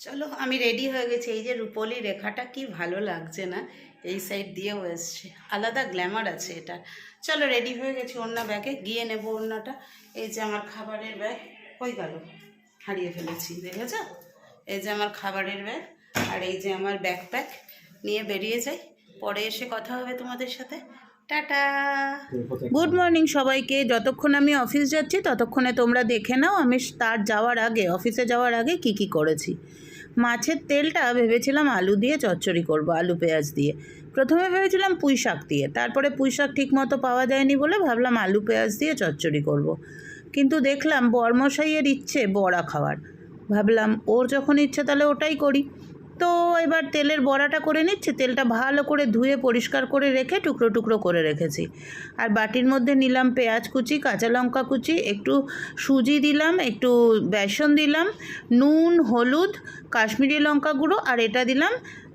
চলো, আমি রেডি হয়ে গেছি। এই যে রূপলি রেখাটা কি ভালো লাগছে না, এই সাইড দিয়েও এসছে। আলাদা গ্ল্যামার আছে এটা। চলো রেডি হয়ে গেছি ওড়না ব্যাগে গিয়ে নেব ওড়নাটা এই যে আমার খাবারের ব্যাগ কই গেল হারিয়ে ফেলেছি, দেখেছ? এই যে আমার খাবারের ব্যাগ আর এই যে আমার ব্যাকপ্যাক নিয়ে বেরিয়ে যাই। পরে এসে কথা হবে তোমাদের সাথে। টাটা! গুড মর্নিং সবাইকে। যতক্ষণ আমি অফিস যাচ্ছি, ততক্ষণে তোমরা দেখে নাও আমি তার যাওয়ার আগে অফিসে যাওয়ার আগে কি কি করেছি। মাছের তেলটা ভেবেছিলাম আলু দিয়ে চচ্চড়ি করব, আলু পেঁয়াজ দিয়ে। প্রথমে ভেবেছিলাম পুঁই শাক দিয়ে, তারপরে পুঁই শাক ঠিকমতো পাওয়া যায়নি বলে ভাবলাম আলু পেঁয়াজ দিয়ে চচ্চড়ি করব। কিন্তু দেখলাম বর্মশাইয়ের ইচ্ছে বড়া খাওয়ার। ভাবলাম ওর যখন ইচ্ছে তাহলে ওটাই করি। তো এবার তেলের বড়াটা করে নিচ্ছি, তেলটা ভালো করে ধুয়ে পরিষ্কার করে রেখে টুকরো টুকরো করে রেখেছি। আর বাটির মধ্যে নিলাম পেঁয়াজ কুচি, কাঁচা লঙ্কা কুচি, একটু সুজি দিলাম, একটু বেসন দিলাম, নুন, হলুদ, কাশ্মীরি লঙ্কা গুঁড়ো, আর এটা দিলাম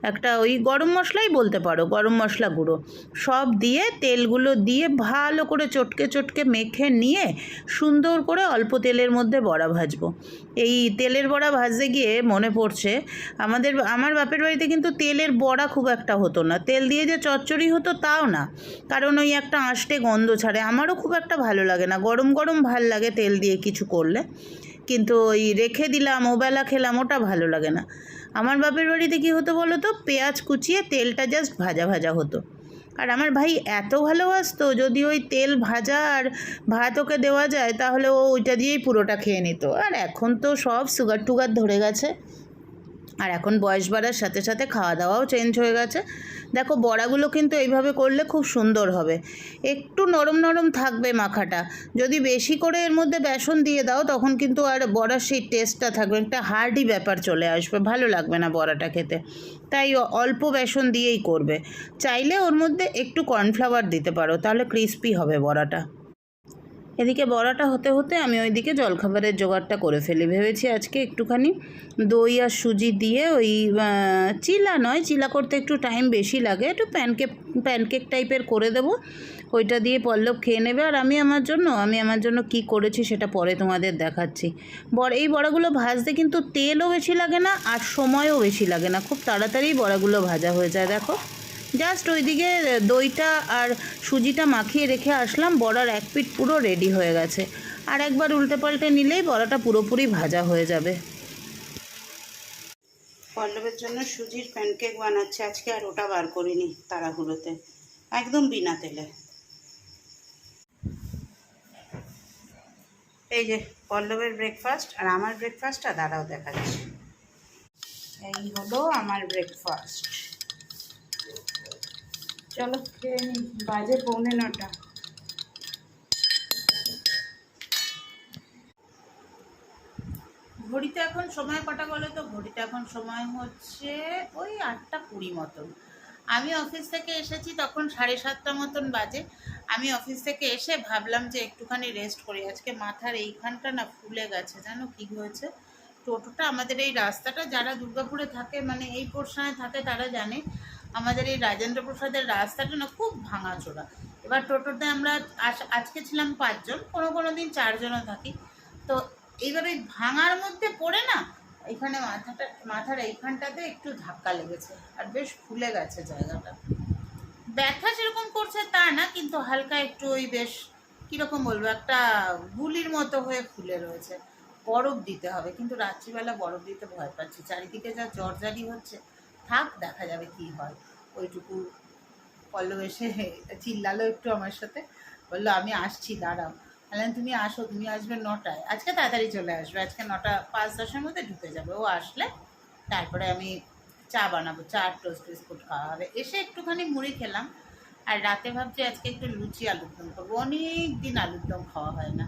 একটা ওই গরম মশলাই বলতে পারো, গরম মশলা গুঁড়ো। সব দিয়ে তেলগুলো দিয়ে ভালো করে চটকে চটকে মেখে নিয়ে সুন্দর করে অল্প তেলের মধ্যে বড়া ভাজবো। এই তেলের বড়া ভাজতে গিয়ে মনে পড়ছে, আমাদের আমার বাপের বাড়িতে কিন্তু তেলের বড়া খুব একটা হতো না। তেল দিয়ে যে চচ্চড়ি হতো তাও না, কারণ ওই একটা আঁশটে গন্ধ ছাড়ে। আমারও খুব একটা ভালো লাগে না। গরম গরম ভালো লাগে তেল দিয়ে কিছু করলে। কিন্তু ওই রেখে দিলাম, ওবেলা খেলাম, ওটা ভালো লাগে না। আমার বাপের বাড়িতে কী হতো বলো তো? পেঁয়াজ কুচিয়ে তেলটা জাস্ট ভাজা ভাজা হতো। আর আমার ভাই এত ভালোবাসতো, যদি ওই তেল ভাজা আর ভাত ওকে দেওয়া যায়, তাহলে ও ওইটা দিয়েই পুরোটা খেয়ে নিত। আর এখন তো সব সুগার টুগার ধরে গেছে। আর এখন বয়স বাড়ার সাথে সাথে খাওয়া দাওয়াও চেঞ্জ হয়ে গেছে। দেখো, বড়াগুলো কিন্তু এইভাবে করলে খুব সুন্দর হবে। একটু নরম নরম থাকবে মাখাটা। যদি বেশি করে এর মধ্যে বেসন দিয়ে দাও, তখন কিন্তু আর বড়ার সেই টেস্টটা থাকবে। একটা হার্ডি ব্যাপার চলে আসবে। ভালো লাগবে না বড়াটা খেতে। তাই অল্প বেসন দিয়েই করবে। চাইলে ওর মধ্যে একটু কর্নফ্লাওয়ার দিতে পারো, তাহলে ক্রিস্পি হবে বড়াটা। এদিকে বড়াটা হতে হতে আমি ওইদিকে জলখাবারের জোগাড়টা করে ফেলি। ভেবেছি আজকে একটুখানি দই আর সুজি দিয়ে ওই চিলা নয়, চিলা করতে একটু টাইম বেশি লাগে। একটু প্যানকেক প্যানকেক টাইপের করে দেবো। ওইটা দিয়ে পল্লব খেয়ে নেবে। আর আমি আমার জন্য, আমি আমার জন্য কি করেছি সেটা পরে তোমাদের দেখাচ্ছি। বড়, এই বড়াগুলো ভাজতে কিন্তু তেলও বেশি লাগে না আর সময়ও বেশি লাগে না। খুব তাড়াতাড়ি বড়াগুলো ভাজা হয়ে যায়, দেখো। জাস্ট ওইদিকে দইটা আর সুজিটা মাখিয়ে রেখে আসলাম। বড়ার এক পিঠ পুরো রেডি হয়ে গেছে। আর একবার উল্টে পাল্টে নিলেই বড়াটা পুরোপুরি ভাজা হয়ে যাবে। পল্লবের জন্য সুজির প্যানকেক বানাচ্ছে। আজকে আর ওটা বার করিনি তাড়াহুড়োতে। একদম বিনা তেলে। এই যে, পল্লবের ব্রেকফাস্ট আর আমার ব্রেকফাস্টটা দাঁড়াও দেখাচ্ছি। এই হলো আমার ব্রেকফাস্ট চলো খেয়ে নিই বাজে পৌনে নটা। ঘড়িতে এখন সময় কটা বলো তো? ঘড়িতে এখন সময় হচ্ছে ওই আটটা কুড়ি মতন। আমি অফিস থেকে এসেছি তখন সাড়ে সাতটা মতন বাজে। আমি অফিস থেকে এসে ভাবলাম যে একটুখানি রেস্ট করি। আজকে মাথার এইখানটা না ফুলে গেছে, জানো কি হয়েছে? টোটোটা আমাদের এই রাস্তাটা, যারা দুর্গাপুরে থাকে মানে এই পোর্শনে থাকে, তারা জানে। আমাদের এই রাজেন্দ্র প্রসাদের রাস্তাটা না খুব ভাঙাচোরা। এবার টোটোতে আমরা আজ- আজকে ছিলাম পাঁচজন, কোনো কোনো দিন চারজনও থাকি। তো ওই ভাঙার মধ্যে পড়ে না, এখানে মাথাটা, মাথার এইখানটাতে একটু ধাক্কা লেগেছে আর বেশ ফুলে গেছে জায়গাটা। ব্যথা সেরকম করছে তা না, কিন্তু হালকা একটু ওই বেশ, কীরকম বলব, একটা গুলির মতো হয়ে ফুলে রয়েছে। বরফ দিতে হবে, কিন্তু রাত্রিবেলা বরফ দিতে ভয় পাচ্ছি। চারিদিকে যা জর্জারি হচ্ছে থাক, দেখা যাবে কি হয়। ওইটুকু পল্লব এসে চিল্লালো একটু আমার সাথে। বলল, আমি আসছি, দাঁড়াও। বললাম, তুমি আসো, তুমি আসবে নটায়। আজকে তাড়াতাড়ি চলে আসবে, আজকে নটা পাঁচ দশের মধ্যে ঢুকে যাবে। ও আসলে তারপরে আমি চা বানাবো, চা, টোস্ট, বিস্কুট খাওয়া হবে। এসে একটুখানি মুড়ি খেলাম। আর রাতে ভাবছি আজকে একটু লুচি আলুর দম করব। অনেক দিন আলুর দম খাওয়া হয় না।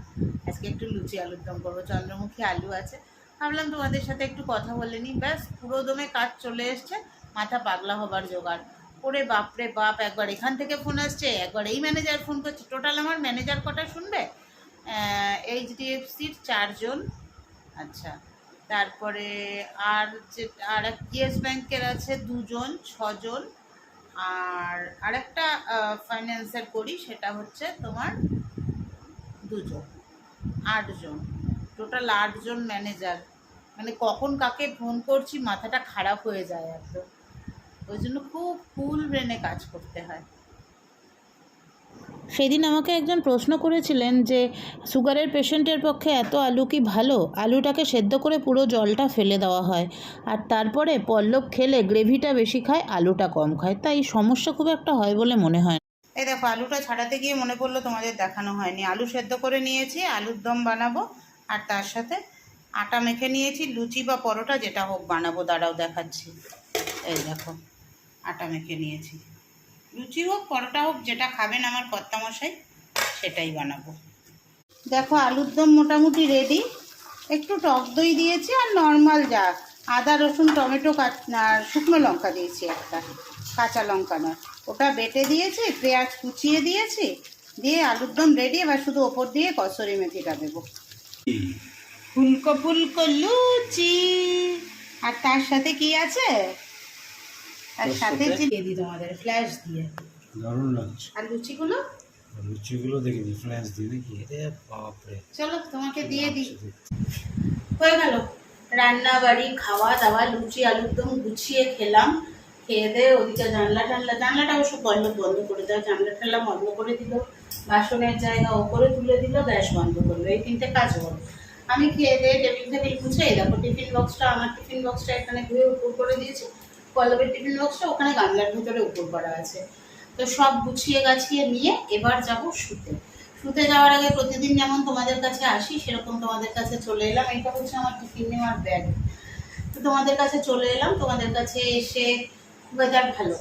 আজকে একটু লুচি আলুর দম করব। চন্দ্রমুখী আলু আছে। ভাবলাম তোমাদের সাথে একটু কথা বলে নিই। ব্যাস, পুরো দমে কাজ চলে এসছে, মাথা পাগলা হবার জোগাড়। ওরে বাপরে বাপ, একবার এখান থেকে ফোন আসছে, একবার এই ম্যানেজার ফোন করছে। টোটাল আমার ম্যানেজার কটা শুনবে? এইচডিএফসির চারজন। আচ্ছা তারপরে আর যে, আর এক ইয়েস ব্যাংকের আছে দুজন, ছজন। আর আরেকটা ফাইন্যান্সের করি, সেটা হচ্ছে তোমার দুজন, আটজন। টোটাল আটজন ম্যানেজার মানে কখন কাকে ফোন করছি মাথাটা খারাপ হয়ে যায় একদম। ওই জন্য খুব ফুল ব্রেনে কাজ করতে হয়। সেদিন আমাকে একজন প্রশ্ন করেছিলেন যে সুগারের পেশেন্টের পক্ষে এত আলু কি ভালো? আলুটাকে সেদ্ধ করে পুরো জলটা ফেলে দেওয়া হয়। আর তারপরে পল্লব খেলে গ্রেভিটা বেশি খায় আলুটা কম খায়। তাই সমস্যা খুব একটা হয় বলে মনে হয় এই দেখো আলুটা ছাড়াতে গিয়ে মনে পড়ল তোমাদের দেখানো হয়নি। আলু সেদ্ধ করে নিয়েছি আলুর দম বানাবো আর তার সাথে আটা মেখে নিয়েছি, লুচি বা পরোটা, যেটা হোক বানাবো, দাঁড়াও দেখাচ্ছি। এই দেখো, আটা মেখে নিয়েছি। লুচি হোক, পরোটা হোক, যেটা খাবেন আমার কর্তামশাই, সেটাই বানাবো। দেখো, আলুর দম মোটামুটি রেডি একটু টক দই দিয়েছি আর নর্মাল যা, আদা, রসুন, টমেটো আর শুকনো লঙ্কা দিয়েছি একটা, কাঁচা লঙ্কা নয়। ওটা বেটে দিয়েছি, পেঁয়াজ কুচিয়ে দিয়েছি, দিয়ে আলুর দম রেডি এবার শুধু ওপর দিয়ে কসুরি মেথিটা দেবো। ফুলকো ফুলকো লুচি। আর তার সাথে কি আছে? তার সাথে? দিয়ে দিই তোমাদের ফ্ল্যাশ দিয়ে। দারুণ লাগছে। আর লুচিগুলো? লুচিগুলো দেখিনি ফ্ল্যাশ দিয়ে রে চলো তোমাকে দিয়ে দিই। হয়ে গেল। রান্না বাড়ি খাওয়া দাওয়া লুচি আলুর দম গুছিয়ে খেলাম। খেয়ে দিয়ে ওদিকে জানলা টানলা জানলাটা অবশ্য পল্লব বন্ধ করে দেয় জানলা টানলা বন্ধ করে দিল। বাসনের জায়গা ওপরে তুলে দিল, গ্যাস বন্ধ করল। এই তিনটে কাজ হলো। আমি খেয়ে দিয়ে টেবিল টেবিল মুছে দেখো টিফিন বক্সটা, আমার টিফিন বক্সটা এখানে ধুয়ে উপর করে দিয়েছি। পল্লবের টিফিন বক্সটা ওখানে গামলার ভিতরে উপর করা আছে। তো সব গুছিয়ে গাছিয়ে নিয়ে এবার যাব শুতে। শুতে যাওয়ার আগে প্রতিদিন যেমন তোমাদের কাছে আসি, সেরকম তোমাদের কাছে চলে এলাম। এটা হচ্ছে আমার টিফিন নেওয়ার ব্যাগ। তো তোমাদের কাছে চলে এলাম। তোমাদের কাছে এসে ওয়েদার ভালো।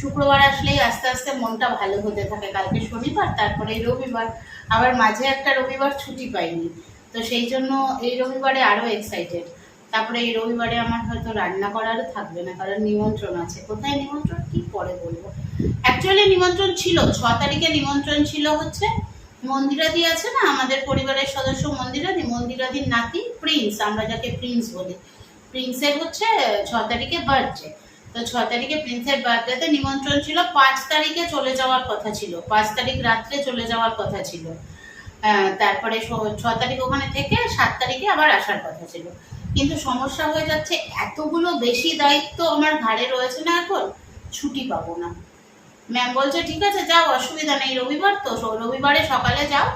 শুক্রবার আসলেই আস্তে আস্তে মনটা ভালো হতে থাকে কালকে শনিবার, তারপরে এই রবিবার। আবার মাঝে একটা রবিবার ছুটি পাইনি। তো সেই জন্য এই রবিবারে আরও এক্সাইটেড তারপরে এই রবিবারে আমার হয়তো রান্না করারও থাকবে না, কারণ নিমন্ত্রণ আছে। কোথায় নিমন্ত্রণ? কি পরে বলব? অ্যাকচুয়ালি নিমন্ত্রণ ছিল, ছ তারিখে নিমন্ত্রণ ছিল হচ্ছে মন্দিরাদি আছে না? আমাদের পরিবারের সদস্য মন্দিরাদি, মন্দিরাদির নাতি প্রিন্স আমরা যাকে প্রিন্স বলি। প্রিন্সের হচ্ছে ছ তারিখে বার্থডে তো ছ তারিখে প্রিন্সের বার্থডেতে নিমন্ত্রণ ছিল, পাঁচ তারিখে চলে যাওয়ার কথা ছিল। পাঁচ তারিখ রাত্রে চলে যাওয়ার কথা ছিল। তারপরে ছ তারিখ ওখানে থেকে সাত তারিখে আবার আসার কথা ছিল। কিন্তু সমস্যা হয়ে যাচ্ছে, এতগুলো বেশি দায়িত্ব আমার ঘাড়ে রয়েছে না এখন, ছুটি পাবো না। ম্যাম বলছে, ঠিক আছে, যাও, অসুবিধা নেই, রবিবার তো রবিবারে সকালে যাও,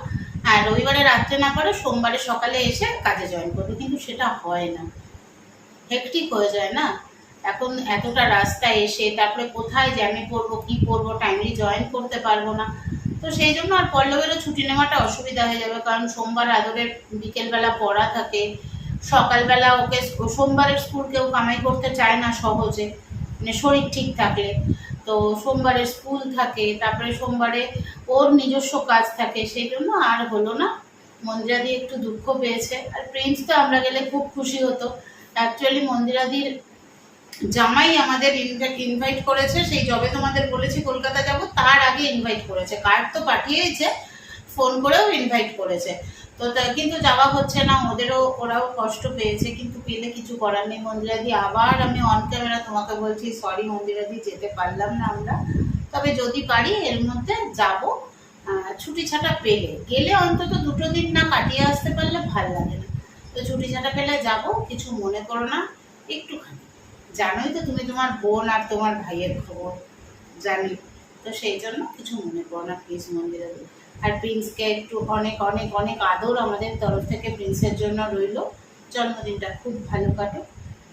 আর রবিবারে রাত্রে না পারো সোমবারে সকালে এসে কাজে জয়েন করবে। কিন্তু সেটা হয় না। হেকটিক হয়ে যায় না? এখন এতটা রাস্তা এসে তারপরে কোথায় জ্যামে পড়ব কি পড়ব টাইমলি জয়েন করতে পারব না। তো সেই জন্য আর পল্লবেরও ছুটি নেওয়াটা অসুবিধা হয়ে যাবে, কারণ সোমবার আদরের বিকেলবেলা পড়া থাকে। সকালবেলা ওকে সোমবারের স্কুল কেউ কামাই করতে চায় না সহজে মানে শরীর ঠিক থাকলে। তো সোমবারে স্কুল থাকে, তারপরে সোমবারে ওর নিজস্ব কাজ থাকে, সেই জন্য আর হলো না। মন্দিরাদি একটু দুঃখ পেয়েছে। আর প্রিন্স তো আমরা গেলে খুব খুশি হতো। অ্যাকচুয়ালি মন্দিরাদির জামাই আমাদের ইনভাইট করেছে, সেই জবে তোমাদের বলেছি কলকাতা যাব, তার আগে ইনভাইট করেছে। কার্ড তো পাঠিয়েছে ফোন করেও ইনভাইট করেছে। তো কিন্তু যাওয়া হচ্ছে না, ওদেরও, ওরাও কষ্ট পেয়েছে, কিন্তু পেলে কিছু করার নেই। মন্দিরাদি, আবার আমি অন ক্যামেরা তোমাকে বলছি সরি মন্দিরাদি, যেতে পারলাম না আমরা। তবে যদি পারি, এর মধ্যে যাব। ছুটি ছাটা পেলে। গেলে অন্তত দুটো দিন না কাটিয়ে আসতে পারলে ভালো লাগে না। তো ছুটি ছাটা পেলে যাব, কিছু মনে করো না, একটুখানি। জানোই তো তুমি তোমার বোন আর তোমার ভাইয়ের খবর, জানি। তো সেই জন্য কিছু মনে করো না প্লিজ মন্দিরে আর প্রিন্সকে একটু অনেক অনেক অনেক আদর আমাদের তরফ থেকে প্রিন্সের জন্য রইল। জন্মদিনটা খুব ভালো কাটুক।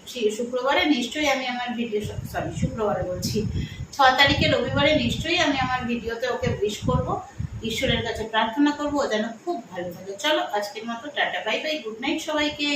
শি- শুক্রবারে নিশ্চয়ই আমি আমার ভিডিও সরি শুক্রবারে বলছি। ছ তারিখে রবিবারে নিশ্চয়ই আমি আমার ভিডিওতে ওকে উইশ করব। ঈশ্বরের কাছে প্রার্থনা করব, ও যেন খুব ভালো থাকে। চলো, আজকের মতো tata bye bye good night সবাইকে।